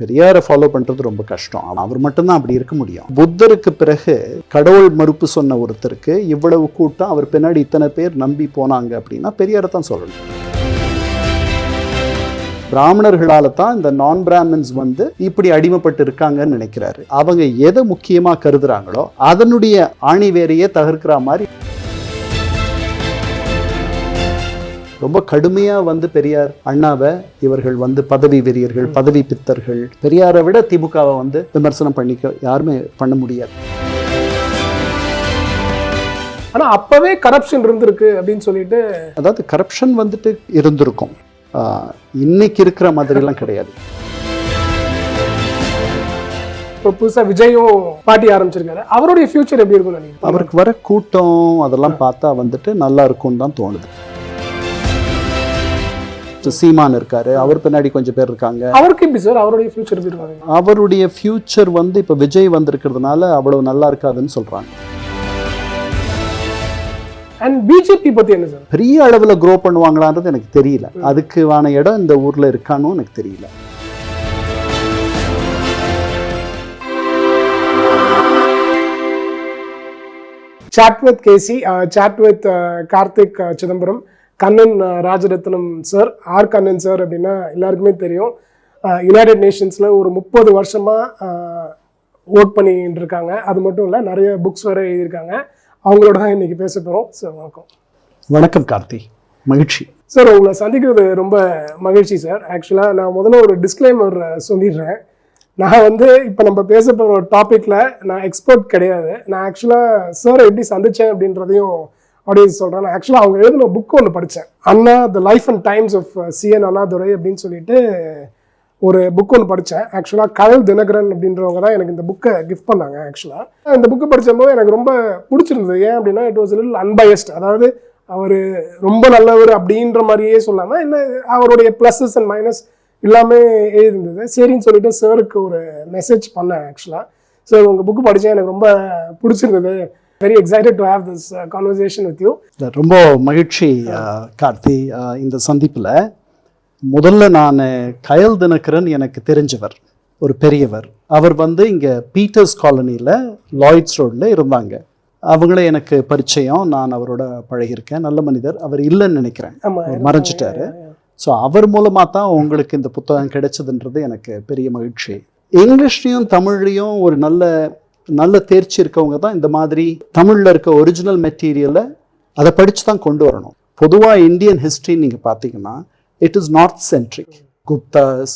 பெரியாரை ஃபாலோ பண்றது ரொம்ப கஷ்டம். அவர் மட்டும்தான் அப்படி இருக்க முடியும். புத்தருக்கு பிறகு கடவுள் மறுப்பு சொன்ன ஒருத்தருக்கு இவ்வளவு கூட்டம் அவர் பின்னாடி இத்தனை பேர் நம்பி போனாங்க அப்படின்னா பெரியாரை தான் சொல்லணும். பிராமணர்களால தான் இந்த நான் பிராமின்ஸ் வந்து இப்படி அடிமைப்பட்டு இருக்காங்கன்னு நினைக்கிறாரு. அவங்க எதை முக்கியமா கருதுறாங்களோ அதனுடைய ஆணிவேரையே தகர்க்கிற மாதிரி ரொம்ப கடுமையா வந்து பெரியார் அண்ணாவை இவர்கள் வந்து பதவி வெறியர்கள் பதவி பித்தர்கள் பெரியாரை விட திமுகவை வந்து விமர்சனம் பண்ணிக்க யாருமே பண்ண முடியாது. ஆனா அப்பவே கரப்ஷன் இருந்திருக்கு அப்படின்னு சொல்லிட்டு அதாவது கரப்ஷன் வந்துட்டு இருந்திருக்கும். இன்னைக்கு இருக்கிற மாதிரிலாம் கிடையாது. இப்போ புதுசா விஜயும் பாட்டி ஆரம்பிச்சிருக்காரு. அவருடைய ஃபியூச்சர் எப்படி இருக்கும் அவருக்கு வர கூட்டம் அதெல்லாம் பார்த்தா வந்துட்டு நல்லா இருக்கும்னு தான் தோணுது. சீமான் இருக்காரு. அவர் பின்னாடி கொஞ்சம் பேர் இருக்காங்க. அவருக்கு எப்படி சார் அவருடைய ஃபியூச்சர் எப்படி அவருடைய ஃபியூச்சர் வந்து இப்போ விஜய் வந்திருக்கிறதுனால அவ்வளவு நல்லா இருக்காதுன்னு சொல்றாங்க. அண்ட் பிஜேபி பத்தி என்ன சார் பெரிய அளவில் க்ரோ பண்ணுவாங்களான்றது எனக்கு தெரியல. அதுக்குவான இடம் இந்த ஊர்ல இருக்கான்னு எனக்கு தெரியல. Chat with KC chat with Karthik Chidambaram Kannan Rajaratnam sir R. Kannan sir அப்படின்னா எல்லாருக்குமே தெரியும். யுனைடெட் நேஷன்ஸில் ஒரு முப்பது வருஷமாக ஒர்க் பண்ணிட்டு இருக்காங்க அது மட்டும் இல்லை நிறைய புக்ஸ் வேறு எழுதியிருக்காங்க. அவங்களோட தான் இன்னைக்கு பேச போகிறோம் சார் வணக்கம். வணக்கம் கார்த்தி. மகிழ்ச்சி. சார் உங்களை சந்திக்கிறது ரொம்ப மகிழ்ச்சி சார். ஆக்சுவலாக நான் முதல்ல ஒரு டிஸ்க்ளைமர் சொல்லிடுறேன். நான் வந்து இப்போ நம்ம பேச போகிற ஒரு டாப்பிக்கில் நான் எக்ஸ்பர்ட் கிடையாது. நான் ஆக்சுவலாக சார் எப்படி சந்தித்தேன் அப்படின்றதையும் ஆடியன்ஸ் சொல்கிறேன் நான் ஆக்சுவலாக அவங்க எழுதின புக் ஒன்று படித்தேன் Anna the life and times of CN Annadurai அப்படின்னு சொல்லிட்டு ஒரு புக் ஒன்று படித்தேன் ஆக்சுவலாக கயல் தினகரன் அப்படின்றவங்க தான் எனக்கு இந்த புக்கை கிஃப்ட் பண்ணாங்க ஆக்சுவலாக இந்த புக்கு படித்தபோது எனக்கு ரொம்ப பிடிச்சிருந்தது. ஏன் அப்படின்னா இட் வாஸ் லில் அன்பயஸ்ட் அதாவது அவர் ரொம்ப நல்லவர் அப்படின்ற மாதிரியே சொல்லாமல் என்ன அவருடைய ப்ளஸஸ் அண்ட் மைனஸ் எல்லாமே எழுதிருந்தது சரின்னு சொல்லிட்டு சாருக்கு ஒரு மெசேஜ் பண்ணேன் ஆக்சுவலாக ஸோ உங்கள் புக்கு படித்தேன் எனக்கு ரொம்ப பிடிச்சிருந்தது. Very excited to have this conversation with you ரொம்ப மகிழ்ச்சி அஹ், கார்த்தி. அஹ், இந்த சந்திப்பில் முதல்ல நான் கயல் தினகரன் எனக்கு தெரிஞ்சவர் ஒரு பெரியவர். அவர் வந்து இங்கே பீட்டர்ஸ் காலனியில் லாய்ட்ஸ் ரோடில் இருந்தாங்க. அவங்கள எனக்கு பரிச்சயம் நான் அவரோட பழகியிருக்கேன். நல்ல மனிதர். அவர் இல்லைன்னு நினைக்கிறேன். மறைஞ்சிட்டாரு. ஸோ அவர் மூலமாக தான் உங்களுக்கு இந்த புத்தகம் கிடைச்சதுன்றது எனக்கு பெரிய மகிழ்ச்சி. இங்கிலீஷ்லையும் தமிழ்லையும் ஒரு நல்ல நல்ல தேர்ச்சி இருக்கவங்க தான் இந்த மாதிரி தமிழில் இருக்க ஒரிஜினல் மெட்டீரியலை அதை படித்து தான் கொண்டு வரணும். பொதுவாக இந்தியன் ஹிஸ்ட்ரி நீங்கள் பார்த்தீங்கன்னா it is north centric Guptas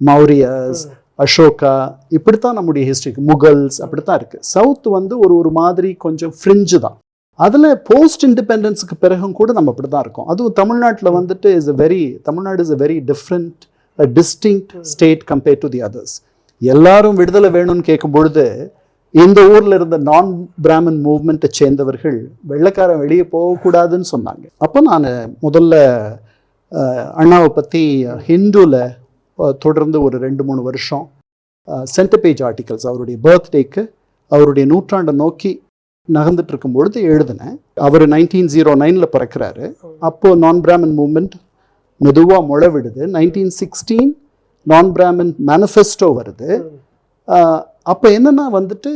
Mauryas Ashoka இப்படித்தான் நம்முடைய ஹிஸ்ட்ரிக்கு முகல்ஸ் அப்படித்தான் இருக்கு. சவுத் வந்து ஒரு ஒரு மாதிரி கொஞ்சம் ஃப்ரிஞ்சு தான். அதில் போஸ்ட் இண்டிபெண்டன்ஸுக்கு பிறகும் கூட நம்ம அப்படி தான் இருக்கோம். அதுவும் தமிழ்நாட்டில் வந்துட்டு is a very Tamil Nadu is a very different distinct state compared to the others எல்லாரும் விடுதலை வேணும்னு கேட்கும் பொழுது இந்த ஊர்ல இருந்த நான் பிராமின் மூவ்மெண்ட்டை சேர்ந்தவர்கள் வெள்ளைக்காரன் வெளியே போகக்கூடாதுன்னு சொன்னாங்க. அப்போ நான் முதல்ல அண்ணாவை பற்றி ஹிந்துவில் தொடர்ந்து ஒரு ரெண்டு மூணு வருஷம் சென்டர் பேஜ் ஆர்டிகல்ஸ் அவருடைய பர்த்டேக்கு அவருடைய நூற்றாண்டை நோக்கி நகர்ந்துட்டு இருக்கும் பொழுது எழுதினேன். அவர் நைன்டீன் ஜீரோ நைனில் பிறக்கிறாரு. அப்போது நான் பிராமின் மூமெண்ட் மெதுவாக முளை விடுது நைன்டீன் சிக்ஸ்டீன் நான் பிராமின் மேனிஃபெஸ்டோ வருது அப்போ என்னன்னா வந்துட்டு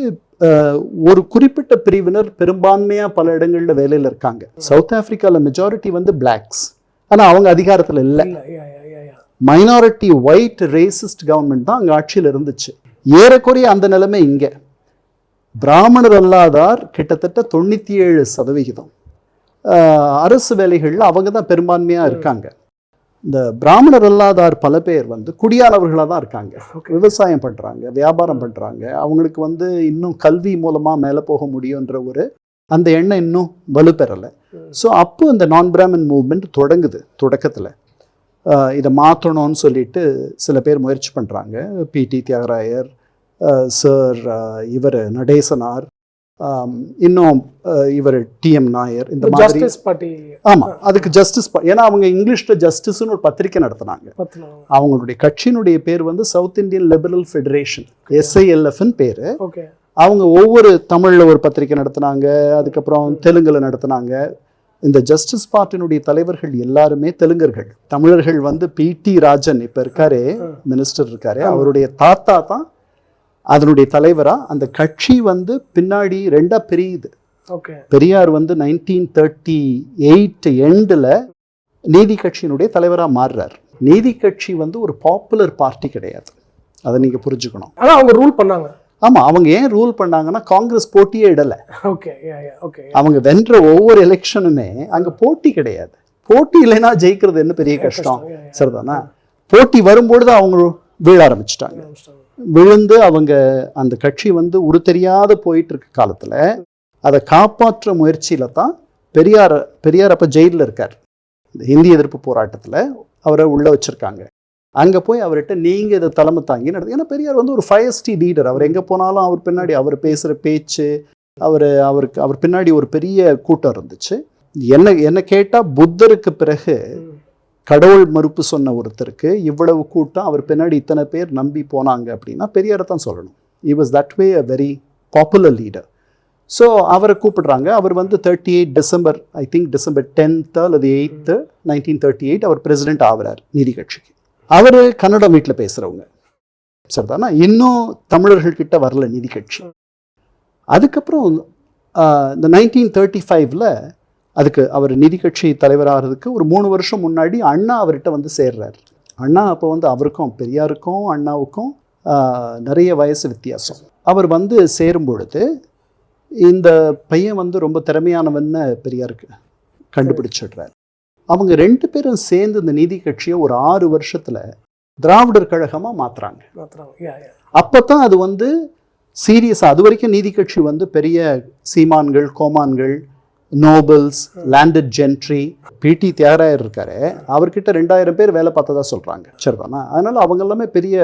ஒரு குறிப்பிட்ட பிரிவினர் பெரும்பான்மையாக பல இடங்களில் வேலையில் இருக்காங்க. சவுத் ஆப்பிரிக்காவில் மெஜாரிட்டி வந்து பிளாக்ஸ் ஆனால் அவங்க அதிகாரத்தில் இல்லை. மைனாரிட்டி ஒயிட் ரேசிஸ்ட் கவர்மெண்ட் தான் அங்கே ஆட்சியில் இருந்துச்சு. ஏறக்குறைய அந்த நிலைமை இங்கே. பிராமணர் அல்லாதார் கிட்டத்தட்ட தொண்ணூற்றி ஏழு சதவிகிதம். அரசு வேலைகளில் அவங்க தான் பெரும்பான்மையாக இருக்காங்க. இந்த பிராமணர் அல்லாதார் பல பேர் வந்து குடியானவர்களாக தான் இருக்காங்க. விவசாயம் பண்ணுறாங்க வியாபாரம் பண்ணுறாங்க அவங்களுக்கு வந்து இன்னும் கல்வி மூலமாக மேலே போக முடியுன்ற ஒரு அந்த எண்ணம் இன்னும் வலுப்பெறலை. ஸோ அப்போ இந்த நான் பிராமின் மூவ்மெண்ட் தொடங்குது தொடக்கத்தில். இதை மாற்றணும்னு சொல்லிட்டு சில பேர் முயற்சி பண்ணுறாங்க பிடி தியாகராயர் சார் இவர் நடேசனார் இன்னும் இவர் டிஎம் நாயர் இந்த மாதிரி. ஜஸ்டிஸ் பார்ட்டி ஆமாம் அதுக்கு ஜஸ்டிஸ் ஏன்னா அவங்க இங்கிலீஷில் ஜஸ்டிஸ்னு ஒரு பத்திரிக்கை நடத்துனாங்க. அவங்களுடைய கட்சியினுடைய பேர் வந்து சவுத் இந்தியன் லிபரல் ஃபெடரேஷன் எஸ்ஐஎல்எஃப்னு பேர். அவங்க ஒவ்வொரு தமிழில் ஒரு பத்திரிக்கை நடத்துனாங்க அதுக்கப்புறம் தெலுங்குல நடத்துனாங்க. இந்த ஜஸ்டிஸ் பார்ட்டினுடைய தலைவர்கள் எல்லாருமே தெலுங்கர்கள். தமிழர்கள் வந்து பி டி ராஜன் இப்ப இருக்காரே மினிஸ்டர் இருக்காரு. அவருடைய தாத்தா தான் அதனுடைய தலைவரா அந்த கட்சி வந்து பின்னாடி ரெண்டா பிரியுது. ஓகே. பெரியார் வந்து நைன்டீன் தேர்ட்டி எயிட் எண்டில் நீதி கட்சியினுடைய தலைவராக மாறுறார். நீதி கட்சி வந்து ஒரு பாப்புலர் பார்ட்டி கிடையாது. அதை நீங்கள் புரிஞ்சுக்கணும். ஆனா அவங்க ரூல் பண்ணாங்க. ஆமாம் அவங்க ஏன் ரூல் பண்ணாங்கன்னா காங்கிரஸ் போட்டியே இடலை. ஓகே ஓகே அவங்க வென்ற ஒவ்வொரு எலெக்ஷனுமே அங்கே போட்டி கிடையாது. போட்டி இல்லைன்னா ஜெயிக்கிறது என்ன பெரிய கஷ்டம்? சரிதானா? போட்டி வரும்பொழுது அவங்க வீழ ஆரம்பிச்சிட்டாங்க. விழுந்து அவங்க அந்த கட்சி வந்து உரு தெரியாத காலத்தில் அதை காப்பாற்ற முயற்சியில் தான் பெரியார் பெரியார் அப்போ ஜெயிலில் இருக்கார். இந்த இந்தி எதிர்ப்பு போராட்டத்தில் அவரை உள்ளே வச்சிருக்காங்க. அங்கே போய் அவர்கிட்ட நீங்கள் இதை தலைமை தாங்கி நடத்து ஏன்னா பெரியார் வந்து ஒரு ஃபயஸ்டி லீடர். அவர் எங்கே போனாலும் அவர் பின்னாடி அவர் பேசுகிற பேச்சு அவர் அவருக்கு அவர் பின்னாடி ஒரு பெரிய கூட்டம் இருந்துச்சு. என்ன என்ன கேட்டால் புத்தருக்கு பிறகு கடவுள் மறுப்பு சொன்ன ஒருத்தருக்கு இவ்வளவு கூட்டம் அவர் பின்னாடி இத்தனை பேர் நம்பி போனாங்க அப்படின்னா பெரியாரை தான் சொல்லணும். He was that way a very popular leader so அவரை கூப்பிடுறாங்க. அவர் வந்து thirty eight December I think December tenth அல்லது எயித்து நைன்டீன் தேர்ட்டி எயிட் அவர் பிரசிடென்ட் ஆகிறார் நீதி கட்சிக்கு. அவர் கன்னடம் வீட்டில் பேசுகிறவங்க சரிதானா? இன்னும் தமிழர்கள் கிட்ட வரல நீதி கட்சி. அதுக்கப்புறம் இந்த நைன்டீன் தேர்ட்டி ஃபைவ்ல அதுக்கு அவர் நீதி கட்சி தலைவராகிறதுக்கு ஒரு மூணு வருஷம் முன்னாடி அண்ணா அவர்கிட்ட வந்து சேர்றார். அண்ணா அப்போ வந்து அவருக்கும் பெரியாருக்கும் அண்ணாவுக்கும் நிறைய வயசு வித்தியாசம். அவர் வந்து சேரும் பொழுது இந்த பையன் வந்து ரொம்ப திறமையானவன்னு பெரியாருக்கு கண்டுபிடிச்சிடுறார். அவங்க ரெண்டு பேரும் சேர்ந்து இந்த நீதி கட்சியை ஒரு ஆறு வருஷத்துல திராவிடர் கழகமா மாத்துறாங்க. மாத்துறாங்க. யா யா. அப்பதான் அது வந்து சீரியஸாக அது வரைக்கும் நீதி கட்சி வந்து பெரிய சீமான்கள் கோமான்கள் nobles landed gentry Pitti Thyagarayar இருக்காரு. அவர்கிட்ட ரெண்டாயிரம் பேர் வேலை பார்த்ததா சொல்கிறாங்க சரிதானா? அதனால் அவங்க எல்லாமே பெரிய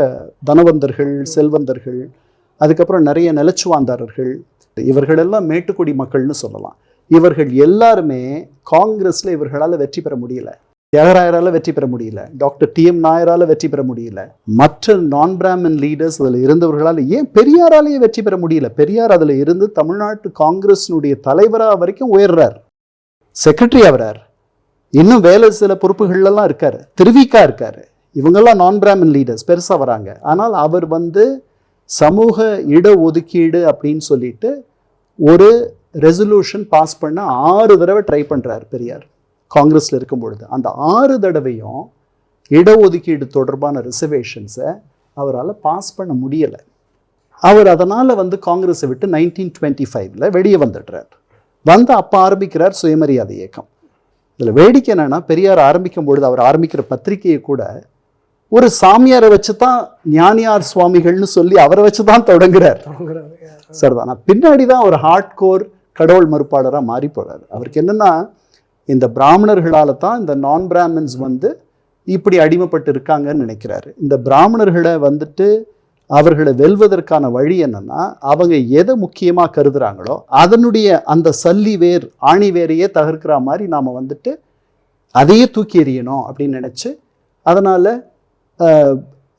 தனவந்தர்கள் செல்வந்தர்கள் அதுக்கப்புறம் நிறைய நிலச்சுவாந்தாரர்கள். இவர்களெல்லாம் மேட்டுக்குடி மக்கள்னு சொல்லலாம். இவர்கள் எல்லாருமே காங்கிரஸில் இவர்களால் வெற்றி பெற முடியலை. தியாகராயரால் வெற்றி பெற முடியல. டாக்டர் டி எம் நாயரால் வெற்றி பெற முடியல. மற்ற நான் பிராமின் லீடர்ஸ் அதில் இருந்தவர்களால் ஏன் பெரியாராலேயே வெற்றி பெற முடியல? பெரியார் அதில் இருந்து தமிழ்நாட்டு காங்கிரஸினுடைய தலைவராக வரைக்கும் உயர்றார். செக்ரட்டரி ஆகிறார் இன்னும் வேலை சில பொறுப்புகள்லாம் இருக்கார். திருவிக்கா இருக்கார். இவங்கெல்லாம் நான் பிராமின் லீடர்ஸ் பெருசாக வராங்க. ஆனால் அவர் வந்து சமூக இட ஒதுக்கீடு அப்படின்னு சொல்லிட்டு ஒரு ரெசல்யூஷன் பாஸ் பண்ண ஆறு தடவை ட்ரை பண்ணுறார் பெரியார். காங்கிரஸ்ல இருக்கும் பொழுது அந்த ஆறு தடவையும் இடஒதுக்கீடு தொடர்பான ரிசர்வேஷன்ஸை அவரால் பாஸ் பண்ண முடியலை. அவர் அதனால் வந்து காங்கிரஸை விட்டு நைன்டீன் டுவெண்ட்டி ஃபைவ்ல வெளியே வந்துடுறார். வந்து அப்போ ஆரம்பிக்கிறார் சுயமரியாதை இயக்கம். இதில் வேடிக்கை என்னன்னா பெரியார் ஆரம்பிக்கும் பொழுது அவர் ஆரம்பிக்கிற பத்திரிகையை கூட ஒரு சாமியாரை வச்சு தான் ஞானியார் சுவாமிகள்னு சொல்லி அவரை வச்சு தான் தொடங்குறார். சரிதான். பின்னாடி தான் ஒரு ஹார்ட் கோர் கடவுள் மறுப்பாளராக மாறி போறாரு. அவருக்கு என்னன்னா இந்த பிராமணர்களால் தான் இந்த நான் பிராமின்ஸ் வந்து இப்படி அடிமைப்பட்டு இருக்காங்கன்னு நினைக்கிறாரு. இந்த பிராமணர்களை வந்துட்டு அவர்களை வெல்வதற்கான வழி என்னன்னா அவங்க எதை முக்கியமாக கருதுகிறாங்களோ அதனுடைய அந்த சல்லி வேர் ஆணி வேரையே தகர்க்கிற மாதிரி நாம் வந்துட்டு அதையே தூக்கி எறியணும் அப்படின்னு நினச்சி அதனால்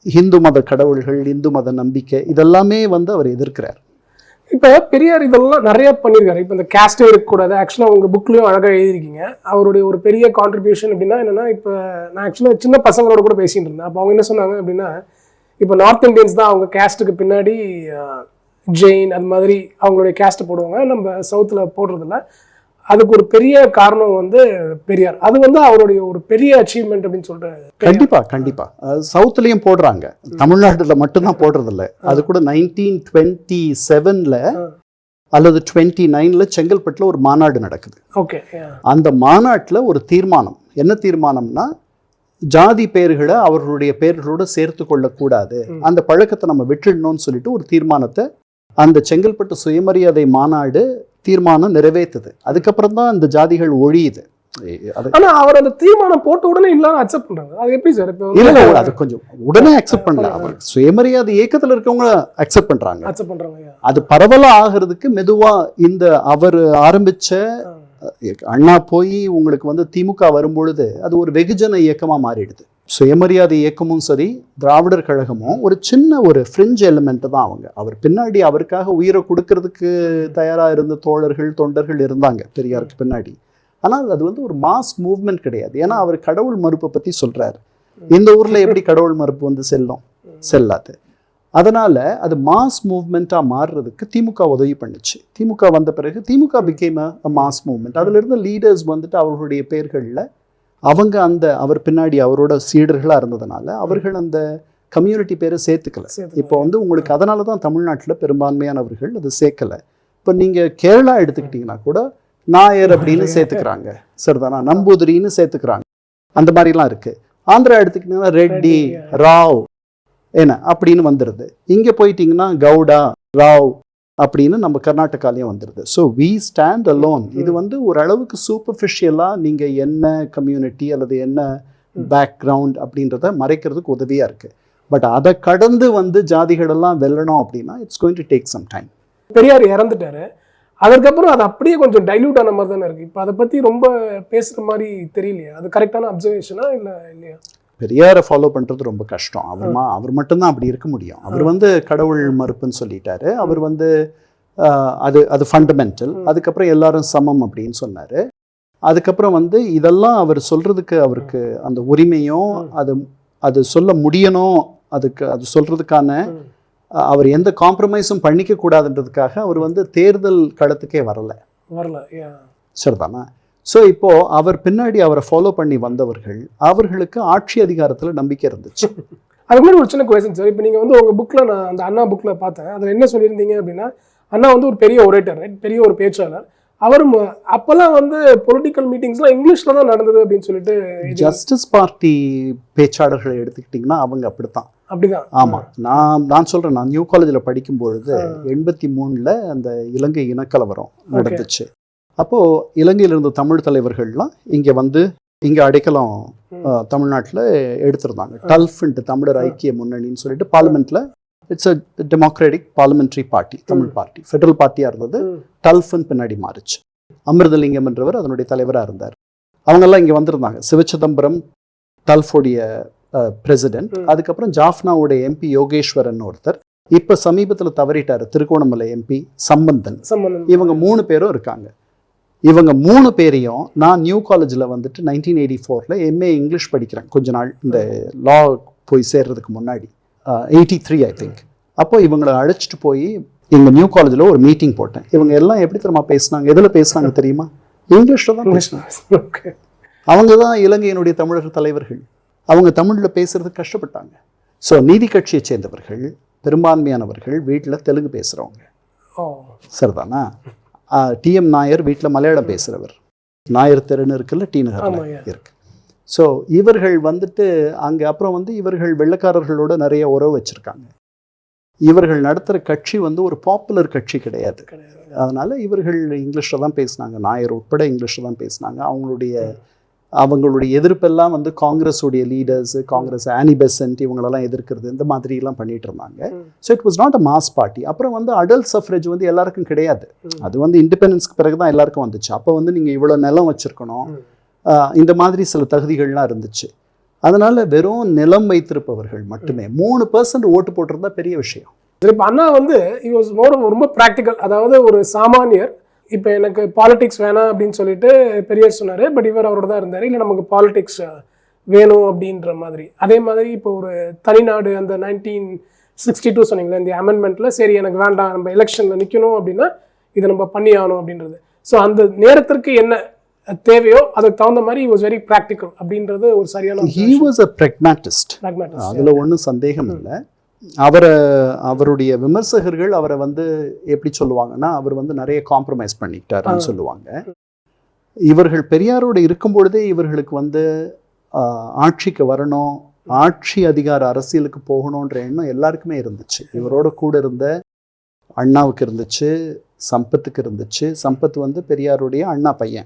ஹிந்து இந்து மத கடவுள்கள் இந்து மத நம்பிக்கை இதெல்லாமே வந்து அவர் எதிர்க்கிறார். இப்போ பெரியார் இதெல்லாம் நிறைய பண்ணியிருக்காரு இப்போ இந்த கேஸ்டே இருக்கக்கூடாது ஆக்சுவலாக உங்கள் புக்லேயும் அழகாக எழுதியிருக்கீங்க. அவருடைய ஒரு பெரிய கான்ட்ரிபியூஷன் அப்படின்னா என்னென்னா இப்போ நான் ஆக்சுவலாக சின்ன பசங்களோட கூட பேசிட்டு இருந்தேன். அப்போ அவங்க என்ன சொன்னாங்க அப்படின்னா இப்போ நார்த் இந்தியன்ஸ் தான் அவங்க கேஸ்ட்டுக்கு பின்னாடி ஜெயின் அது மாதிரி அவங்களுடைய கேஸ்ட்டை போடுவாங்க. நம்ம சவுத்தில் போடுறதில்ல. அதுக்கு ஒரு பெரிய காரணம் வந்து பெரியார். அது வந்து அவருடைய ஒரு பெரிய அச்சீவ்மெண்ட் அப்படின்னு சொல்லிட்டு கண்டிப்பா கண்டிப்பா. அஹ் சவுத்துலயும் போடுறாங்க. தமிழ்நாட்டுல மட்டும்தான் போடுறது இல்ல அது கூட நைன்டீன் டுவெண்ட்டி செவன்ல அல்லது டுவெண்ட்டி நைன்ல செங்கல்பட்டுல ஒரு மாநாடு நடக்குது. ஓகே அந்த மாநாட்டுல ஒரு தீர்மானம். என்ன தீர்மானம்னா ஜாதி பெயர்களை அவர்களுடைய பெயர்களோட சேர்த்து கொள்ளக்கூடாது. அந்த பழக்கத்தை நம்ம விட்டுடணும்னு சொல்லிட்டு ஒரு தீர்மானத்தை அந்த செங்கல்பட்டு சுயமரியாதை மாநாடு தீர்மானம் நிறைவேற்றுது அதுக்கப்புறம் தான் இந்த ஜாதிகள் ஒழியுது. ஆனா அவர் அந்த தீர்மானம் போட்ட உடனே இல்லாம அக்செப்ட் பண்றாங்க. அது எப்படி சார் இப்போ இல்ல அது கொஞ்சம் உடனே அக்செப்ட் பண்ணல. அவர் சுயமரியாதை இயக்கத்துல இருக்கவங்க அக்செப்ட் பண்றாங்க. அக்செப்ட் பண்றாங்க. அது பரவலா ஆகிறதுக்கு மெதுவா இந்த அவர் ஆரம்பிச்ச அண்ணா போய் உங்களுக்கு வந்து திமுக வரும்பொழுது அது ஒரு வெகுஜன இயக்கமா மாறிடுது. சுயமரியாதை இயக்கமும் சரி திராவிடர் கழகமும் ஒரு சின்ன ஒரு ஃப்ரிஞ்ச் எலிமெண்ட் தான் அவங்க. அவர் பின்னாடி அவருக்காக உயிரை கொடுக்கறதுக்கு தயாராக இருந்த தோழர்கள் தொண்டர்கள் இருந்தாங்க பெரியாருக்கு பின்னாடி. ஆனால் அது வந்து ஒரு மாஸ் மூவ்மெண்ட் கிடையாது. ஏன்னா அவர் கடவுள் மறுப்பை பற்றி சொல்கிறார் இந்த ஊரில் எப்படி கடவுள் மறுப்பு வந்து செல்லும்? செல்லாது. அதனால் அது மாஸ் மூவ்மெண்ட்டாக மாறுறதுக்கு திமுக உதவி பண்ணுச்சு. திமுக வந்த பிறகு DMK became a mass movement அதுலேருந்து லீடர்ஸ் வந்துட்டு அவர்களுடைய பெயர்களில் அவங்க அந்த அவர் பின்னாடி அவரோட சீடர்களாக இருந்ததுனால அவர்கள் அந்த கம்யூனிட்டி பேரை சேர்த்துக்கல. இப்போ வந்து உங்களுக்கு அதனால தான் தமிழ்நாட்டில் பெரும்பான்மையானவர்கள் அது சேர்க்கல. இப்போ நீங்கள் கேரளா எடுத்துக்கிட்டிங்கன்னா கூட நாயர் அப்படின்னு சேர்த்துக்கிறாங்க. சரிதானா? நம்பூதிரின்னு சேர்த்துக்கிறாங்க. அந்த மாதிரிலாம் இருக்கு. ஆந்திரா எடுத்துக்கிட்டிங்கன்னா ரெட்டி ராவ் என்ன அப்படின்னு வந்துடுது இங்கே போயிட்டீங்கன்னா கவுடா ராவ் அப்படின்னு நம்ம கர்நாடகாலையும் வந்துடுது ஸோ வி ஸ்டாண்ட் அலோன் இது வந்து ஓரளவுக்கு சூப்பர்ஃபிஷியலாக நீங்கள் என்ன கம்யூனிட்டி அல்லது என்ன பேக்ரவுண்ட் அப்படின்றத மறைக்கிறதுக்கு உதவியாக இருக்குது பட் அதை கடந்து வந்து ஜாதிகளெல்லாம் வெல்லணும் அப்படின்னா it's going to take some time Periyar இறந்துட்டாரு. அதுக்கப்புறம் அது அப்படியே கொஞ்சம் டைல்யூட் ஆன மாதிரி தானே இருக்கு. இப்போ அதை பத்தி ரொம்ப பேசுற மாதிரி தெரியலையா? அது கரெக்டான அப்சர்வேஷனா இல்ல இல்லையா? பெரியாரை ஃபாலோ பண்ணுறது ரொம்ப கஷ்டம். அவர் அவர் மட்டும்தான் அப்படி இருக்க முடியும். அவர் வந்து கடவுள் மறுப்புன்னு சொல்லிட்டாரு. அவர் வந்து அது அது ஃபண்டமெண்டல் அதுக்கப்புறம் எல்லாரும் சமம் அப்படின்னு சொன்னார். அதுக்கப்புறம் வந்து இதெல்லாம் அவர் சொல்றதுக்கு அவருக்கு அந்த உரிமையும் அது அது சொல்ல முடியணும். அதுக்கு அது. அஹ், அவர் எந்த காம்ப்ரமைஸும் பண்ணிக்க கூடாதுன்றதுக்காக அவர் வந்து தேர்தல் களத்துக்கே வரல. வரல. சரிதானா? ஸோ இப்போ அவர் பின்னாடி அவரை ஃபாலோ பண்ணி வந்தவர்கள் அவர்களுக்கு ஆட்சி அதிகாரத்தில் நம்பிக்கை இருந்துச்சு. அதுக்கு முன்னாடி ஒரு சின்ன கொஸ்டின் சார் இப்போ நீங்க வந்து உங்க புக்ல நான் அந்த அண்ணா புக்ல பார்த்தேன். அதுல என்ன சொல்லியிருந்தீங்க அப்படின்னா அண்ணா வந்து ஒரு பெரிய ஒரேட்டர் பெரிய ஒரு பேச்சாளர். அவர் ம- அப்பெல்லாம் வந்து பொலிட்டிக்கல் மீட்டிங்ஸ்லாம் இங்கிலீஷ்ல தான் நடந்தது அப்படின்னு சொல்லிட்டு ஜஸ்டிஸ் பார்ட்டி பேச்சாளர்களை எடுத்துக்கிட்டிங்கன்னா அவங்க அப்படித்தான். அப்படிதான். ஆமாம் நான் நான் சொல்கிறேன் நான் நியூ காலேஜில் படிக்கும் பொழுது எண்பத்தி மூணில் அந்த இலங்கை இனக்கலவரம் நடந்துச்சு. அப்போது இலங்கையில் இருந்த தமிழ் தலைவர்கள்லாம் இங்கே வந்து இங்கே அடைக்கலம் தமிழ்நாட்டில் எடுத்திருந்தாங்க. டல்ஃப்ன்ட்டு தமிழர் ஐக்கிய முன்னணின்னு சொல்லிட்டு பார்லிமெண்ட்டில் it's a democratic parliamentary party Tamil party federal பார்ட்டியாக இருந்தது. டல்ஃப்னு பின்னாடி மாறுச்சு. அமிர்தலிங்கம் என்றவர் அதனுடைய தலைவராக இருந்தார். அவங்கெல்லாம் இங்கே வந்திருந்தாங்க. சிவச்சிதம்பரம் டல்ஃபோடைய பிரசிடென்ட். அதுக்கப்புறம் ஜாஃப்னாவுடைய எம்பி யோகேஸ்வரன் ஒருத்தர். இப்போ சமீபத்தில் தவறிட்டார். திருகோணமலை எம்பி சம்பந்தன். இவங்க மூணு பேரும் இருக்காங்க. இவங்க மூணு பேரையும் நான் நியூ காலேஜில் வந்துட்டு நைன்டீன் எயிட்டி ஃபோரில் எம்ஏ இங்கிலீஷ் படிக்கிறேன். கொஞ்ச நாள் இந்த லா போய் சேர்றதுக்கு முன்னாடி. எயிட்டி த்ரீ ஐ திங்க் அப்போ இவங்களை அழைச்சிட்டு போய் எங்கள் நியூ காலேஜில் ஒரு மீட்டிங் போட்டேன். இவங்க எல்லாம் எப்படி தெரியுமா பேசுனாங்க? எதில் பேசுனாங்க தெரியுமா? இங்கிலீஷில் தான் பேசுனாங்க. ஓகே அவங்க தான் இலங்கையினுடைய தமிழர் தலைவர்கள். அவங்க தமிழில் பேசுறதுக்கு கஷ்டப்பட்டாங்க. ஸோ நீதி கட்சியை சேர்ந்தவர்கள் பெரும்பான்மையானவர்கள் வீட்டில் தெலுங்கு பேசுகிறவங்க சரிதானா? டிஎம் நாயர் வீட்டில் மலையாளம் பேசுகிறவர் நாயர் தெருன்னு இருக்குல்ல டி நகர்ல. இருக்கு. ஸோ இவர்கள் வந்துட்டு அங்கே அப்புறம் வந்து இவர்கள் வெள்ளைக்காரர்களோட நிறைய உறவு வச்சுருக்காங்க. இவர்கள் நடத்துகிற கட்சி வந்து ஒரு பாப்புலர் கட்சி கிடையாது. கிடையாது. அதனால இவர்கள் இங்கிலீஷில் தான் பேசினாங்க. நாயர் உட்பட இங்கிலீஷில் தான் பேசினாங்க. அவங்களுடைய அவங்களுடைய எதிர்ப்பெல்லாம் வந்து காங்கிரஸுடைய லீடர்ஸ் காங்கிரஸ் ஆனி பெசன்ட் இவங்களெல்லாம் எதிர்க்கிறது இந்த மாதிரிலாம் பண்ணிட்டு இருந்தாங்க. So it was not a mass party அப்புறம் வந்து அடல்ட் சஃப்ரேஜ் வந்து எல்லாருக்கும் கிடையாது. அது வந்து இண்டிபெண்டன்ஸ்க்கு பிறகு தான் எல்லாருக்கும் வந்துச்சு. அப்போ வந்து நீங்கள் இவ்வளோ நிலம் வச்சுருக்கணும். இந்த மாதிரி சில தகுதிகள்லாம் இருந்துச்சு. அதனால வெறும் நிலம் வைத்திருப்பவர்கள் மட்டுமே மூணு பர்சன்ட் ஓட்டு போட்டிருந்தா பெரிய விஷயம். இப்போ அண்ணா வந்து இ வாஸ் மோர் ரொம்ப ப்ராக்டிக்கல் அதாவது ஒரு சாமானியர் இப்போ எனக்கு பாலிடிக்ஸ் வேணாம் அப்படின்னு சொல்லிட்டு பெரியார் சொன்னார் பட் இவர் அவரோட தான் இருந்தார். இல்லை நமக்கு பாலிடிக்ஸ் வேணும் அப்படின்ற மாதிரி. அதே மாதிரி இப்போ ஒரு தனிநாடு அந்த நைன்டீன் சிக்ஸ்டி டூ சொன்னீங்களே இந்த அமெண்ட்மெண்ட்டில் சரி எனக்கு வேண்டாம் நம்ம எலெக்ஷனில் நிற்கணும் அப்படின்னா இதை நம்ம பண்ணி ஆகணும் அப்படின்றது. ஸோ அந்த நேரத்திற்கு என்ன தேவையோ அதுக்கு தகுந்த மாதிரி வாஸ் வெரி ப்ராக்டிக்கல் அப்படின்றது ஒரு சரியான he was a pragmatist pragmatist. அதில் ஒன்றும் சந்தேகம் இல்லை. அவரை அவருடைய விமர்சகர்கள் அவரை வந்து எப்படி சொல்லுவாங்கன்னா அவர் வந்து நிறைய காம்ப்ரமைஸ் பண்ணிக்கிட்டாருன்னு. சொல்லுவாங்க. இவர்கள் பெரியாரோடு இருக்கும் பொழுதே இவர்களுக்கு வந்து ஆட்சிக்கு வரணும் ஆட்சி அதிகார அரசியலுக்கு போகணுன்ற எண்ணம் எல்லாருக்குமே இருந்துச்சு. இவரோட கூட இருந்த அண்ணாவுக்கு இருந்துச்சு சம்பத்துக்கு இருந்துச்சு. சம்பத் வந்து பெரியாருடைய அண்ணா பையன்.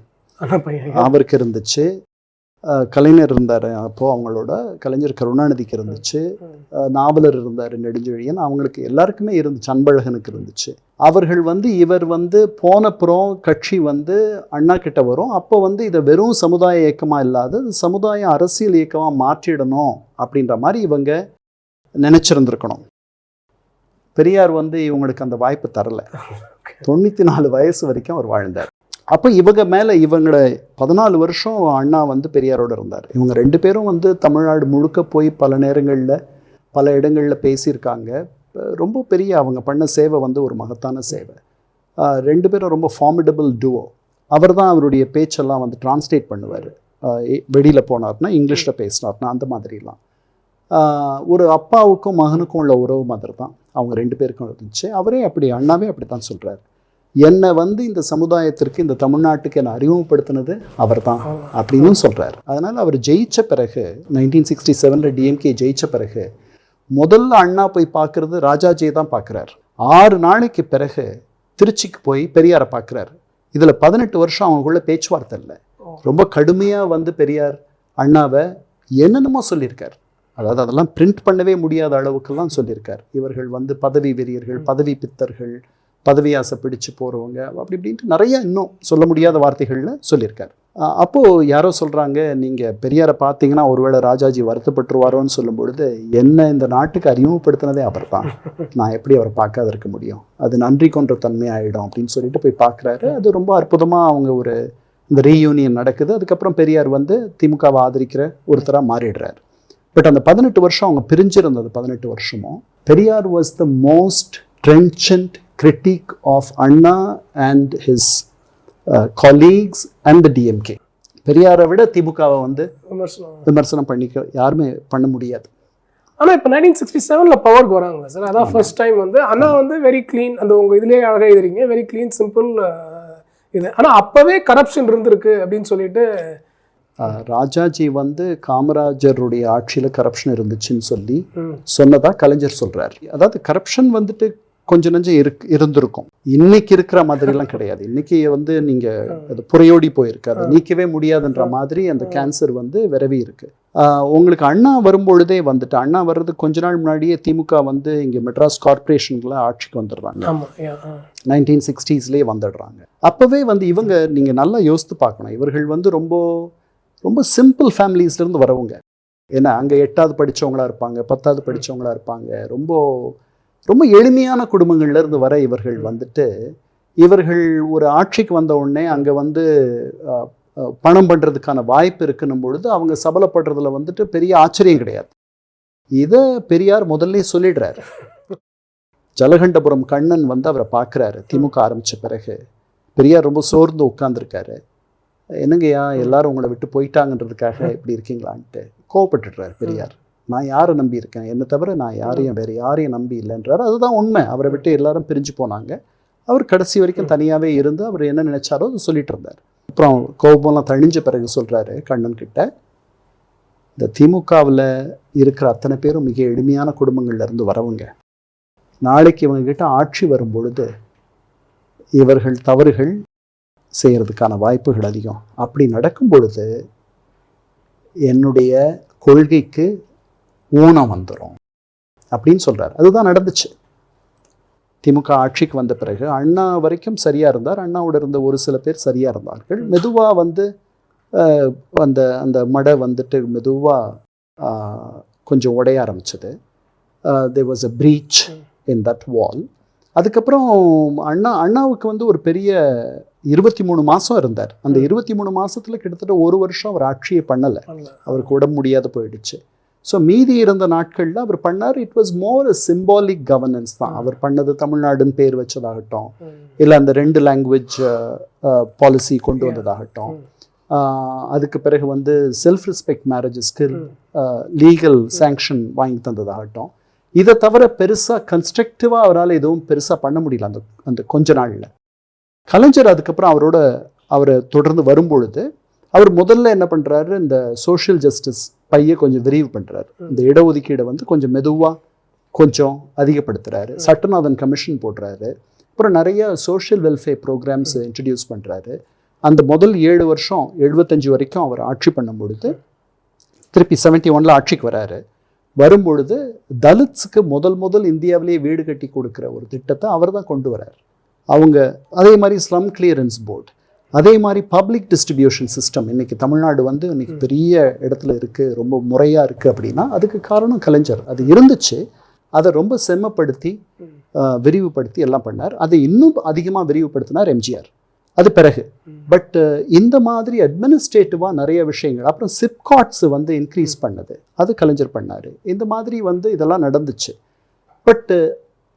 அவருக்கு இருந்துச்சு. கலைஞர் இருந்தார். அப்போது அவங்களோட கலைஞர் கருணாநிதிக்கு இருந்துச்சு. நாவலர் இருந்தார் நெடுஞ்செழியன். அவங்களுக்கு எல்லாருக்குமே இருந்துச்சு. அன்பழகனுக்கு இருந்துச்சு. அவர்கள் வந்து இவர் வந்து போனப்புறம் கட்சி வந்து அண்ணா கிட்ட வரும். அப்போ வந்து இதை வெறும் சமுதாய இயக்கமாக இல்லாத சமுதாய அரசியல் இயக்கமாக மாற்றிடணும் அப்படின்ற மாதிரி இவங்க நினச்சிருந்துருக்கணும். பெரியார் வந்து இவங்களுக்கு அந்த வாய்ப்பு தரல. தொண்ணூற்றி நாலு வயசு வரைக்கும் அவர் வாழ்ந்தார். அப்போ இவங்க மேலே இவங்களோட பதினாலு வருஷம் அண்ணா வந்து பெரியாரோட இருந்தார். இவங்க ரெண்டு பேரும் வந்து தமிழ்நாடு முழுக்க போய் பல நேரங்களில் பல இடங்களில் பேசியிருக்காங்க. ரொம்ப பெரிய அவங்க பண்ண சேவை வந்து ஒரு மகத்தான சேவை. ரெண்டு பேரும் ரொம்ப ஃபார்மிடபிள் டுவோ அவர் தான் அவருடைய பேச்செல்லாம் வந்து டிரான்ஸ்லேட் பண்ணுவார். வெளியில் போனார்னா இங்கிலீஷில் பேசினார்னா அந்த மாதிரிலாம். ஒரு அப்பாவுக்கும் மகனுக்கும் உள்ள உறவு மாதிரி தான் அவங்க ரெண்டு பேருக்கும் இருந்துச்சு. அவரே அப்படி அண்ணாவே அப்படி தான் சொல்கிறார் என்னை வந்து இந்த சமுதாயத்திற்கு இந்த தமிழ்நாட்டுக்கு என்னை அறிமுகப்படுத்தினது அவர் தான் அப்படின்னு சொல்கிறார் அதனால் அவர் ஜெயிச்ச பிறகு நைன்டீன் சிக்ஸ்டி செவனில் டிஎம்கே ஜெயிச்ச பிறகு முதல்ல அண்ணா போய் பார்க்குறது ராஜாஜியை தான் பார்க்குறார். ஆறு நாளைக்கு பிறகு திருச்சிக்கு போய் பெரியாரை பார்க்குறாரு. இதில் பதினெட்டு வருஷம் அவங்களுக்குள்ள பேச்சுவார்த்தை இல்லை. ரொம்ப கடுமையாக வந்து பெரியார் அண்ணாவை என்னென்னமோ சொல்லியிருக்கார். அதாவது அதெல்லாம் பிரிண்ட் பண்ணவே முடியாத அளவுக்கெல்லாம் சொல்லியிருக்கார். இவர்கள் வந்து பதவி வெறியர்கள் பதவி பித்தர்கள் பதவி ஆசை பிடிச்சு போகிறவங்க அப்படி இப்படின்ட்டு நிறைய இன்னும் சொல்ல முடியாத வார்த்தைகளில் சொல்லியிருக்கார். அப்போது யாரோ சொல்கிறாங்க நீங்கள் பெரியாரை பார்த்தீங்கன்னா ஒருவேளை ராஜாஜி வருத்தப்பட்டுருவாரோன்னு சொல்லும் பொழுது என்ன இந்த நாட்டுக்கு அறிமுகப்படுத்தினதே அவர் தான். நான் எப்படி அவரை பார்க்காத இருக்க முடியும்? அது நன்றி கொன்ற தன்மை ஆகிடும் அப்படின்னு சொல்லிட்டு போய் பார்க்குறாரு. அது ரொம்ப அற்புதமாக அவங்க ஒரு இந்த ரீயூனியன் நடக்குது. அதுக்கப்புறம் பெரியார் வந்து திமுகவை ஆதரிக்கிற ஒருத்தராக மாறிடுறாரு. பட் அந்த பதினெட்டு வருஷம் அவங்க பிரிஞ்சிருந்தது பதினெட்டு வருஷமும். Periyar was the most trenchant critic of Anna and his colleagues and the DMK பெரியாரை விட திமுகவை வந்து விமர்சனம். விமர்சனம் பண்ணிக்க யாருமே பண்ண முடியாது. ஆனா இப்போ நைன்டீன் சிக்ஸ்டி செவன்ல பவருக்கு வராங்களா சார். அதான் ஃபர்ஸ்ட் டைம் வந்து அண்ணா வந்து வெரி க்ளீன் அந்த உங்க இதுலயே அழகா எழுதுறீங்க வெரி க்ளீன் சிம்பிள் இது. ஆனா அப்பவே கரப்ஷன் இருந்திருக்கு அப்படின்னு சொல்லிட்டு ராஜாஜி வந்து காமராஜருடைய ஆட்சியில் கரப்ஷன் இருந்துச்சுன்னு சொல்லி ம், சொன்னதா கலைஞர் சொல்றாரு. அதாவது கரப்ஷன் வந்துட்டு கொஞ்சம் நஞ்சம் இருக்கு இருந்திருக்கும். இன்னைக்கு இருக்கிற மாதிரிலாம் கிடையாது. இன்னைக்கு வந்து நீங்க அது புறையோடி போயிருக்கு. அதை நீக்கவே முடியாதுன்ற மாதிரி அந்த கேன்சர் வந்து விரவி இருக்கு. உங்களுக்கு அண்ணா வரும்பொழுதே வந்துட்டு அண்ணா வர்றதுக்கு கொஞ்ச நாள் முன்னாடியே திமுக வந்து இங்க மெட்ராஸ் கார்ப்பரேஷன்ல ஆட்சிக்கு வந்துடுறாங்க. நைன்டீன் சிக்ஸ்டீஸ்லேயே வந்துடுறாங்க. அப்போவே வந்து இவங்க நீங்கள் நல்லா யோசித்து பார்க்கணும். இவர்கள் வந்து ரொம்ப ரொம்ப சிம்பிள் ஃபேமிலிஸ்லேருந்து வரவங்க. ஏன்னா அங்கே எட்டாவது படிச்சவங்களா இருப்பாங்க பத்தாவது படிச்சவங்களா இருப்பாங்க. ரொம்ப ரொம்ப எளிமையான குடும்பங்கள்ல இருந்து வர இவர்கள் வந்துட்டு இவர்கள் ஒரு ஆட்சிக்கு வந்த உடனே அங்கே வந்து பணம் பண்ணுறதுக்கான வாய்ப்பு இருக்குன்னும் பொழுது அவங்க சபலப்படுறதுல வந்துட்டு பெரிய ஆச்சரியம் கிடையாது. இதை பெரியார் முதல்ல சொல்லிடுறாரு. ஜலகண்டபுரம் கண்ணன் வந்து அவரை பார்க்குறாரு திமுக ஆரம்பித்த பிறகு. பெரியார் ரொம்ப சோர்ந்து உட்காந்துருக்காரு என்னங்கய்யா எல்லாரும் உங்களை விட்டு போயிட்டாங்கன்றதுக்காக இப்படி இருக்கீங்களான்ட்டு கோவப்பட்டுடுறாரு பெரியார். நான் யாரை நம்பி இருக்கேன்? என்னை தவிர நான் யாரையும் வேறு யாரையும் நம்பி இல்லைன்றாரு. அதுதான் உண்மை. அவரை விட்டு எல்லாரும் பிரிஞ்சு போனாங்க. அவர் கடைசி வரைக்கும் தனியாகவே இருந்து அவர் என்ன நினைச்சாரோ அதை சொல்லிட்டு இருந்தார். அப்புறம் கோபம்லாம் தணிஞ்ச பிறகு சொல்கிறாரு கண்ணன் கிட்ட இந்த திமுகவில் இருக்கிற அத்தனை பேரும் மிக எளிமையான குடும்பங்கள்ல இருந்து வரவங்க. நாளைக்கு இவங்க கிட்ட ஆட்சி வரும் பொழுது இவர்கள் தவறுகள் செய்யறதுக்கான வாய்ப்புகள் அதிகம். அப்படி நடக்கும் பொழுது என்னுடைய கொள்கைக்கு ஊனம் வந்துடும் அப்படின்னு சொல்றாரு. அதுதான் நடந்துச்சு. திமுக ஆட்சிக்கு வந்த பிறகு அண்ணா வரைக்கும் சரியா இருந்தார். அண்ணாவோட இருந்த ஒரு சில பேர் சரியா இருந்தார்கள். மெதுவா வந்து அந்த அந்த மடை வந்துட்டு மெதுவா ஆஹ், கொஞ்சம் உடைய ஆரம்பிச்சது. They was a breach in that wall அதுக்கப்புறம் அண்ணா அண்ணாவுக்கு வந்து ஒரு பெரிய இருபத்தி மூணு மாதம் இருந்தார். அந்த இருபத்தி மூணு மாசத்துல கிட்டத்தட்ட ஒரு வருஷம் அவர் ஆட்சியை பண்ணலை. பண்ணல. அவருக்கு உடம்பு முடியாத போயிடுச்சு. ஸோ மீதி இருந்த நாட்களில் அவர் பண்ணார். It was more symbolic governance தான். அவர் பண்ணது தமிழ்நாடுன்னு பேர் வச்சதாகட்டும். இல்லை அந்த ரெண்டு லாங்குவேஜ் பாலிசி கொண்டு. வந்ததாகட்டும். அதுக்கு பிறகு வந்து செல்ஃப் ரெஸ்பெக்ட் மேரேஜஸ்க்கு. லீகல் சாங்ஷன் வாங்கி தந்ததாகட்டும். இதை தவிர பெருசாக கன்ஸ்ட்ரக்டிவாக அவரால் எதுவும் பெருசாக பண்ண முடியல அந்த அந்த கொஞ்ச நாளில். கலைஞர் அதுக்கப்புறம் அவரோட அவரை தொடர்ந்து வரும்பொழுது அவர் முதல்ல என்ன பண்ணுறாரு இந்த சோஷியல் ஜஸ்டிஸ் பையை கொஞ்சம் விரிவு பண்ணுறாரு இந்த இடஒதுக்கீடை வந்து கொஞ்சம் மெதுவாக கொஞ்சம் அதிகப்படுத்துறாரு. சட்டநாதன் கமிஷன் போடுறாரு. அப்புறம் நிறைய சோஷியல் வெல்ஃபேர் ப்ரோக்ராம்ஸ் இன்ட்ரடியூஸ் பண்ணுறாரு அந்த முதல் ஏழு வருஷம் எழுபத்தஞ்சு வரைக்கும் அவர் ஆட்சி பண்ணும் பொழுது திருப்பி செவன்ட்டி ஒன்ல ஆட்சிக்கு வராரு. வரும்பொழுது தலித்ஸுக்கு முதல் முதல் இந்தியாவிலேயே வீடு கட்டி கொடுக்குற ஒரு திட்டத்தை அவர் தான் கொண்டு வரார். அவங்க அதே மாதிரி ஸ்லம் கிளியரன்ஸ் போர்டு அதே மாதிரி பப்ளிக் டிஸ்ட்ரிபியூஷன் சிஸ்டம் இன்னைக்கு தமிழ்நாடு வந்து இன்னைக்கு பெரிய இடத்துல இருக்குது ரொம்ப முறையாக இருக்குது அப்படின்னா அதுக்கு காரணம் கலைஞர். அது இருந்துச்சு. அதை ரொம்ப செம்மப்படுத்தி விரிவுபடுத்தி எல்லாம் பண்ணார். அதை இன்னும் அதிகமாக விரிவுபடுத்தினார் எம்ஜிஆர். அது பிறகு. பட் இந்த மாதிரி அட்மினிஸ்ட்ரேட்டிவாக நிறைய விஷயங்கள் அப்புறம் சிப்காட்ஸ் வந்து இன்க்ரீஸ் பண்ணது. அது கலைஞர் பண்ணார். இந்த மாதிரி வந்து இதெல்லாம் நடந்துச்சு. பட்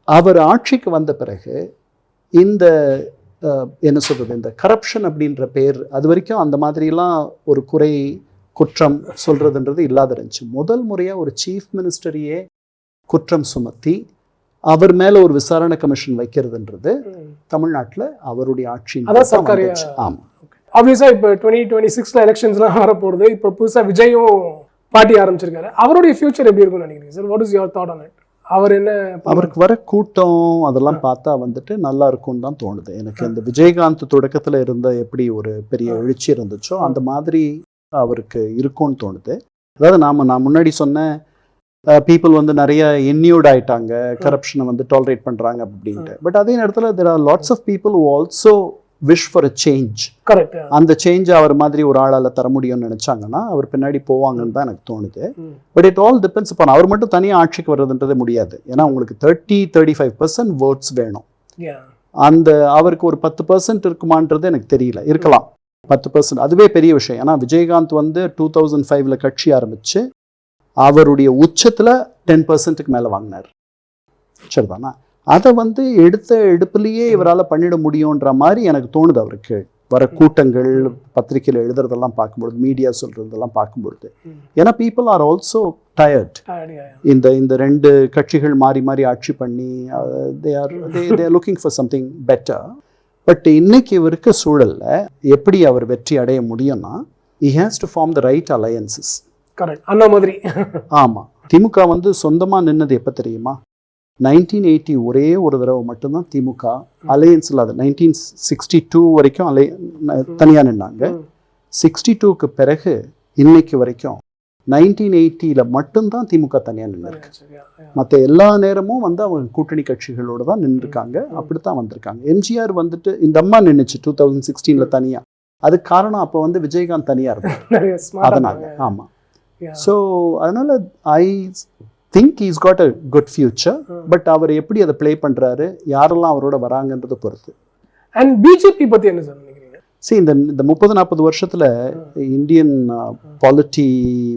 அவர் ஆட்சிக்கு வந்த பிறகு இந்த என்ன சொல்கிறது இந்த கரப்ஷன் அப்படின்ற பேர் அது வரைக்கும் அந்த மாதிரிலாம் ஒரு குறை குற்றம் சொல்கிறதுன்றது இல்லாத இருந்துச்சு. முதல் முறையாக ஒரு சீஃப் மினிஸ்டரையே குற்றம் சுமத்தி அவர் மேலே ஒரு விசாரணை கமிஷன் வைக்கிறதுன்றது தமிழ்நாட்டில் அவருடைய ஆட்சி? ஆமாம் ஆப்வியஸா இப்போ டுவெண்ட்டி டுவெண்ட்டி சிக்ஸ்ல எலெக்ஷன்ஸ்லாம் வரப்போகுது. இப்போ புதுசா விஜயும் பார்ட்டி ஆரம்பிச்சிருக்காரு. அவருடைய ஃபியூச்சர் எப்படி இருக்கும்னு நினைக்கிறீங்க sir what is your thought on it அவர் என்ன அவருக்கு வர கூட்டம் அதெல்லாம் பார்த்தா வந்துட்டு நல்லா இருக்கும்னு தான் தோணுது. எனக்கு இந்த விஜயகாந்த் தொடக்கத்துல இருந்த எப்படி ஒரு பெரிய எழுச்சி இருந்துச்சோ அந்த மாதிரி அவருக்கு இருக்கும்னு தோணுது. அதாவது நாம நான் முன்னாடி சொன்ன பீப்புள் வந்து நிறைய இன்யூட் ஆயிட்டாங்க. கரப்ஷனை வந்து டாலரேட் பண்றாங்க அப்படின்ட்டு. பட் அதே நேரத்தில் there are lots of people who also wish for a change correct அந்த சேஞ்ச் அவர் மாதிரி ஒரு ஆளால தர முடியும்னு நினைச்சாங்கன்னா அவர் பின்னாடி போவாங்கன்னு தான் எனக்கு தோணுது. But it all depends upon அவர் மட்டும் தனியாக ஆட்சிக்கு வர்றதுன்றது முடியாது. ஏன்னா உங்களுக்கு thirty thirty five percent votes வேணும் அந்த அவருக்கு ஒரு பத்து பர்சன்ட் இருக்குமான்றது எனக்கு தெரியல. இருக்கலாம். பத்து பர்சன்ட் அதுவே பெரிய விஷயம். ஏன்னா விஜயகாந்த் வந்து டூ தௌசண்ட் ஃபைவ்ல கட்சி ஆரம்பிச்சு அவருடைய உச்சத்துல டென் பர்சன்ட்டுக்கு மேலே வாங்கினார். சரிதானா? அதை வந்து எடுத்த எடுப்புலயே இவரால் பண்ணிட முடியுன்ற மாதிரி எனக்கு தோணுது அவருக்கு. வர கூட்டங்கள் பத்திரிக்கையில் எழுதுறதெல்லாம் பார்க்கும்பொழுது மீடியா சொல்றதெல்லாம் பார்க்கும்பொழுது. ஏன்னா பீப்புள் ஆர் ஆல்சோ டயர்ட் இந்த இந்த ரெண்டு கட்சிகள் மாறி மாறி ஆட்சி பண்ணி they are they are looking for something better but இன்னைக்கு இருக்க சூழல்ல எப்படி அவர் வெற்றி அடைய முடியும்னா he has to form the right alliances correct Anna மாதிரி. ஆமா. திமுக வந்து சொந்தமா நின்னது எப்ப தெரியுமா? நைன்டீன் எயிட்டி ஒரே ஒரு தடவை மட்டும்தான் திமுக அலையன்ஸ் இல்லாத நைன்டீன் சிக்ஸ்டி டூ வரைக்கும் அலை தனியாக நின்னாங்க. சிக்ஸ்டி டூக்கு பிறகு இன்னைக்கு வரைக்கும் நைன்டீன் எயிட்டியில் மட்டும்தான் திமுக தனியாக நின்றுருக்கு. மற்ற எல்லா நேரமும் வந்து அவங்க கூட்டணி கட்சிகளோட தான் நின்றுருக்காங்க. அப்படித்தான் வந்திருக்காங்க. எம்ஜிஆர் வந்துட்டு இந்த அம்மா நின்றுச்சு டூ தௌசண்ட் சிக்ஸ்டீனில் தனியாக அதுக்கு காரணம் அப்போ வந்து விஜயகாந்த் தனியாக இருந்தார் அதனால. ஆமாம். ஸோ அதனால I think is got a good future. But அவர் எப்படி அதை ப்ளே பண்ணுறாரு யாரெல்லாம் அவரோட வராங்கன்றதை பொறுத்து. அண்ட் பிஜேபி பத்தி என்ன சார் நினைக்கிறீங்க? See இந்த இந்த முப்பது நாற்பது வருஷத்துல இந்தியன் பாலிட்டி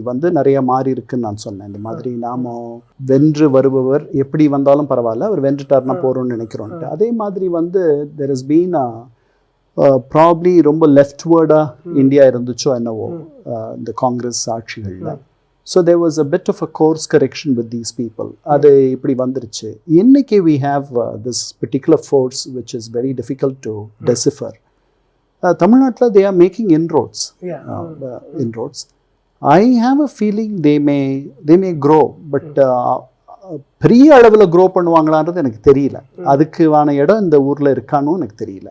வந்து நிறைய மாறி இருக்குன்னு நான் சொன்னேன். இந்த மாதிரி நாம வென்று வருபவர் எப்படி வந்தாலும் பரவாயில்ல அவர் வென்றுட்டார்னா போறோம்னு நினைக்கிறோன்ட்டு. அதே மாதிரி வந்து தெர் இஸ் பீன் ப்ராப்ளி ரொம்ப லெஃப்ட்வேர்டா இந்தியா இருந்துச்சோ என்னவோ uh, இந்த Congress ஆட்சிகள்ல. So there was a bit of a course correction with these people அது இப்படி வந்துருச்சு. இன்னைக்கு we have this particular force which is very difficult to decipher தமிழ்நாட்டில் they are making inroads Yeah. inroads. I have a feeling they may they may grow, but uh, பெரிய அளவில் grow பண்ணுவாங்களான்றது எனக்கு தெரியல. அதுக்கான இடம் இந்த ஊரில் இருக்கானும் எனக்கு தெரியல.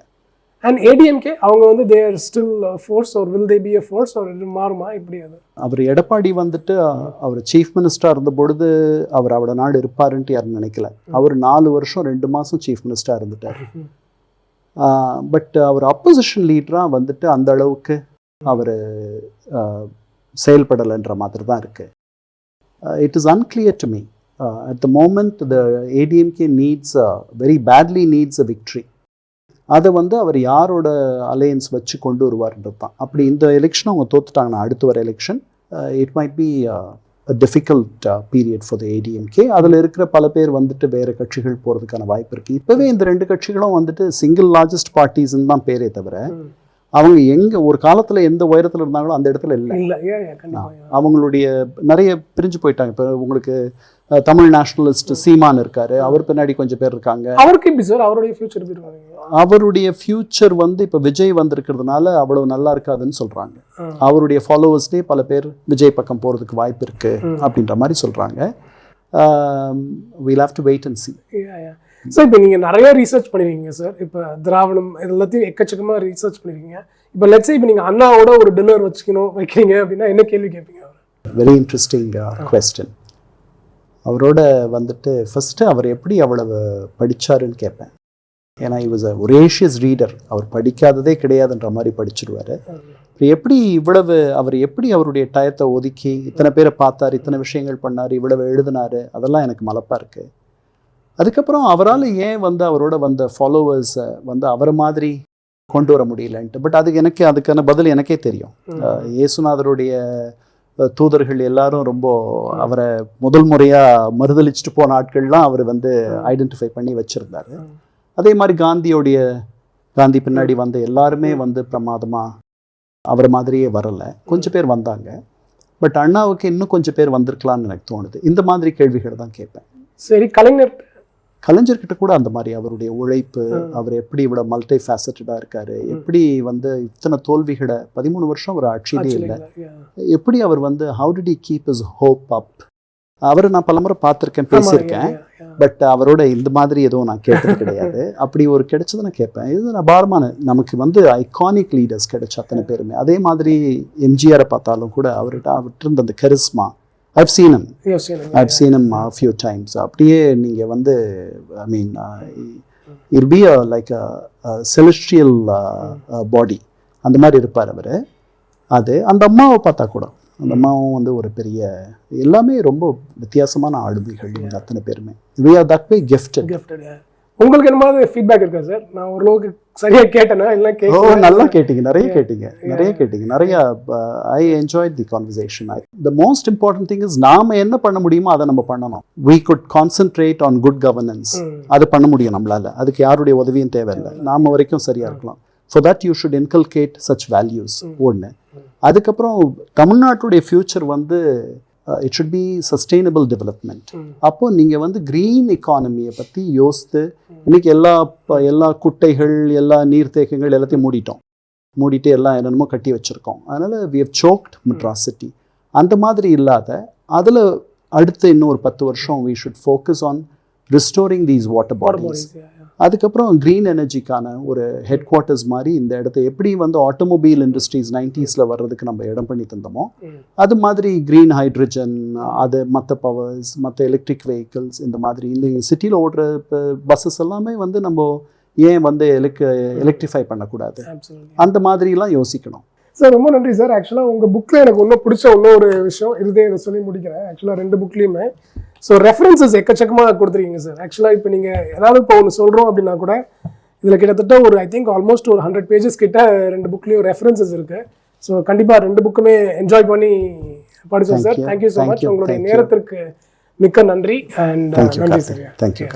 அண்ட் ஏடிஎம்கே அவங்க வந்து தேர் ஸ்டில் ஃபோர்ஸ் ஒரு will they be a force ஒரு மாறுமா? இப்படி அது. அவர் எடப்பாடி வந்துட்டு அவர் சீஃப் மினிஸ்டராக இருந்த பொழுது அவர் அவரோட நாடு இருப்பாருன்ட்டு யாரும் நினைக்கல. அவர் நாலு வருஷம் ரெண்டு மாதம் சீஃப் மினிஸ்டராக இருந்துட்டார். பட் அவர் அப்போசிஷன் லீடராக வந்துட்டு அந்த அளவுக்கு அவர் செயல்படலைன்ற மாதிரி தான் இருக்குது it is unclear to me at the moment the ADMK needs very badly needs a victory அதை வந்து அவர் யாரோட அலையன்ஸ் வச்சு கொண்டு வருவார்ன்றது தான் அப்படி இந்த எலெக்ஷன் அவங்க தோத்துட்டாங்கன்னா அடுத்து வர election it might be difficult period for the ADMK அதில் இருக்கிற பல பேர் வந்துட்டு வேறு கட்சிகள் போகிறதுக்கான வாய்ப்பு இருக்குது இப்போவே இந்த ரெண்டு கட்சிகளும் வந்துட்டு சிங்கிள் லார்ஜஸ்ட் பார்ட்டிஸ்ன்னு தான் பேரே தவிர அவங்க எங்கே ஒரு காலத்தில் எந்த உயரத்தில் இருந்தாங்களோ அந்த இடத்துல இல்லை. அவங்களுடைய நிறைய பிரிஞ்சு போயிட்டாங்க. இப்போ உங்களுக்கு தமிழ் நேஷனலிஸ்ட் சீமான் இருக்காரு. அவர் பின்னாடி கொஞ்சம் பேர் இருக்காங்க. அவருக்கு எப்படி சார்? அவருடைய ஃபியூச்சர் எப்படி அவருடைய ஃபியூச்சர் வந்து இப்போ விஜய் வந்திருக்கிறதுனால அவ்வளவு நல்லா இருக்காதுன்னு சொல்றாங்க. ஆ. அவருடைய ஃபாலோவர்ஸ்லேயே பல பேர் விஜய் பக்கம் போறதுக்கு வாய்ப்பு இருக்கு அப்படின்ற மாதிரி சொல்றாங்க. We'll have to wait and see sir இப்போ நீங்கள் நிறைய ரீசர்ச் பண்ணிருக்கீங்க சார் இப்போ திராவிடம் எல்லாத்தையும் எக்கச்சக்கமாக ரீசர்ச் பண்ணிருக்கீங்க. இப்போ லெட்ஸே இப்போ நீங்கள் அண்ணாவோட ஒரு டின்னர் வச்சுக்கணும் வைக்கிறீங்க அப்படின்னா என்ன கேள்வி கேட்பீங்க வெரி இன்ட்ரெஸ்டிங் கொஸ்டின் அவரோட வந்துட்டு ஃபஸ்ட்டு அவர் எப்படி அவ்வளவு படிச்சாருன்னு கேட்பேன் ஏன்னா he was a voracious reader அவர் படிக்காததே கிடையாதுன்ற மாதிரி படிச்சிருவாரு. இப்போ எப்படி இவ்வளவு அவர் எப்படி அவருடைய டயத்தை ஒதுக்கி இத்தனை பேரை பார்த்தார் இத்தனை விஷயங்கள் பண்ணார் இவ்வளவு எழுதினாரு அதெல்லாம் எனக்கு மலப்பா இருக்கு. அதுக்கப்புறம் அவரால் ஏன் வந்து அவரோட வந்த ஃபாலோவர்ஸை வந்து அவரை மாதிரி கொண்டு வர முடியலன்ட்டு. பட் அதுக்கு எனக்கு அதுக்கான பதில் எனக்கே தெரியும். இயேசுநாதருடைய தூதர்கள் எல்லாரும் ரொம்ப அவரை முதல் முறையா மறுதளிச்சுட்டு போன ஆட்கள்லாம் அவர் வந்து ஐடென்டிஃபை பண்ணி வச்சிருந்தாரு. அதே மாதிரி காந்தியோடைய காந்தி பின்னாடி வந்த எல்லாருமே வந்து பிரமாதமா அவரை மாதிரியே வரல. கொஞ்சம் பேர் வந்தாங்க. பட் அண்ணாவுக்கு இன்னும் கொஞ்சம் பேர் வந்திருக்கலாம்னு எனக்கு தோணுது. இந்த மாதிரி கேள்விகள் தான் கேட்பேன். சரி கலைஞர் கலைஞர்கிட்ட கூட அந்த மாதிரி அவருடைய உழைப்பு அவர் எப்படி இவ்வளோ மல்டி ஃபேசட்டடாக இருக்காரு எப்படி வந்து இத்தனை தோல்விகளை பதிமூணு வருஷம் அவர் ஆட்சியிலே இல்லை. எப்படி அவர் வந்து how did he keep his hope up அவரை நான் பலமுறை பார்த்துருக்கேன் பேசியிருக்கேன். பட் அவரோட இந்த மாதிரி எதுவும் நான் கேட்டது கிடையாது. அப்படி ஒரு கிடைச்சது நான் கேட்பேன். இது நான் பாரமான நமக்கு வந்து ஐகானிக் லீடர்ஸ் கிடைச்ச அத்தனை பேருமே. அதே மாதிரி எம்ஜிஆரை பார்த்தாலும் கூட அவர்கிட்ட அவர்கிட்ட இருந்த அந்த charisma I've seen him I've seen him few times அப்படியே நீங்கள் வந்து I mean he'll be like celestial body அந்த மாதிரி இருப்பார் அவர். அது அந்த அம்மாவை பார்த்தா கூட. அந்த அம்மாவும் வந்து ஒரு பெரிய எல்லாமே ரொம்ப வித்தியாசமான ஆளுமைகள் இவங்க அத்தனை பேருமே. We are that way gifted உங்களுக்கு என்ன மாதிரி ஃபீட்பேக் இருக்கா சார் நான் ஓரளவுக்கு சரியா கேட்டேனா? ஓ நல்லா கேட்டீங்க. நிறைய கேட்டீங்க. நிறைய கேட்டீங்க. நிறைய I enjoy the conversation the most important thing is நாம என்ன பண்ண முடியுமோ அதை நம்ம பண்ணணும். We could concentrate on good governance அது பண்ண முடியும் நம்மளால. அதுக்கு யாருடைய உதவியும் தேவையில்லை. நாம வரைக்கும் சரியா இருக்கலாம். For that you should inculcate such values ஒன்று அதுக்கப்புறம் தமிழ்நாட்டுடைய ஃபியூச்சர் வந்து it should be sustainable development அப்போ நீங்க வந்து கிரீன் எக்கானமியை பத்தி யோசித்து இன்னைக்கு எல்லா ப- எல்லா குட்டைகள் எல்லா நீர்த்தேக்கங்கள் எல்லாத்தையும் மூடிட்டோம். மூடிட்டு எல்லாம் என்னென்னமோ கட்டி வச்சிருக்கோம். அதனால we have choked Madras city அந்த மாதிரி இல்லாத அதில் அடுத்த இன்னும் ஒரு பத்து வருஷம் we should focus on restoring these water bodies அதுக்கப்புறம் க்ரீன் எனர்ஜிக்கான ஒரு ஹெட் குவார்ட்டர்ஸ் மாதிரி இந்த இடத்த எப்படி வந்து ஆட்டோமொபைல் இண்டஸ்ட்ரீஸ் நைன்டிஸில் வர்றதுக்கு நம்ம இடம் பண்ணி தந்தோமோ அது மாதிரி க்ரீன் ஹைட்ரஜன் அது மற்ற பவர்ஸ் மற்ற எலக்ட்ரிக் வெஹிக்கிள்ஸ் இந்த மாதிரி இந்த சிட்டியில் ஓடுற பஸ்ஸஸ் எல்லாமே வந்து நம்ம ஏன் வந்து எலக் எலக்ட்ரிஃபை பண்ணக்கூடாது? அந்த மாதிரிலாம் யோசிக்கணும். சார் ரொம்ப நன்றி சார். ஆக்சுவலாக உங்கள் புக்கில் எனக்கு இன்னும் பிடிச்ச இன்னொரு விஷயம். இருதே இதை சொல்லி முடிக்கிறேன். ஆக்சுவலாக ரெண்டு புக்லேயுமே ஸோ ரெஃபரன்சஸ் எக்கச்சக்கமாக கொடுத்துருக்கீங்க சார். ஆக்சுவலாக இப்போ நீங்கள் ஏதாவது இப்போ ஒன்று சொல்கிறோம் அப்படின்னா கூட இதில் கிட்டத்தட்ட ஒரு ஐ திங்க் ஆல்மோஸ்ட் ஒரு ஹண்ட்ரட் பேஜஸ் கிட்ட ரெண்டு புக்லேயும் ரெஃபரன்சஸ் இருக்குது ஸோ கண்டிப்பாக ரெண்டு புக்குமே என்ஜாய் பண்ணி படித்தோம் சார். Thank you so much. உங்களுடைய. நேரத்திற்கு மிக்க நன்றி. அண்ட் நன்றி சார். தேங்க்யூ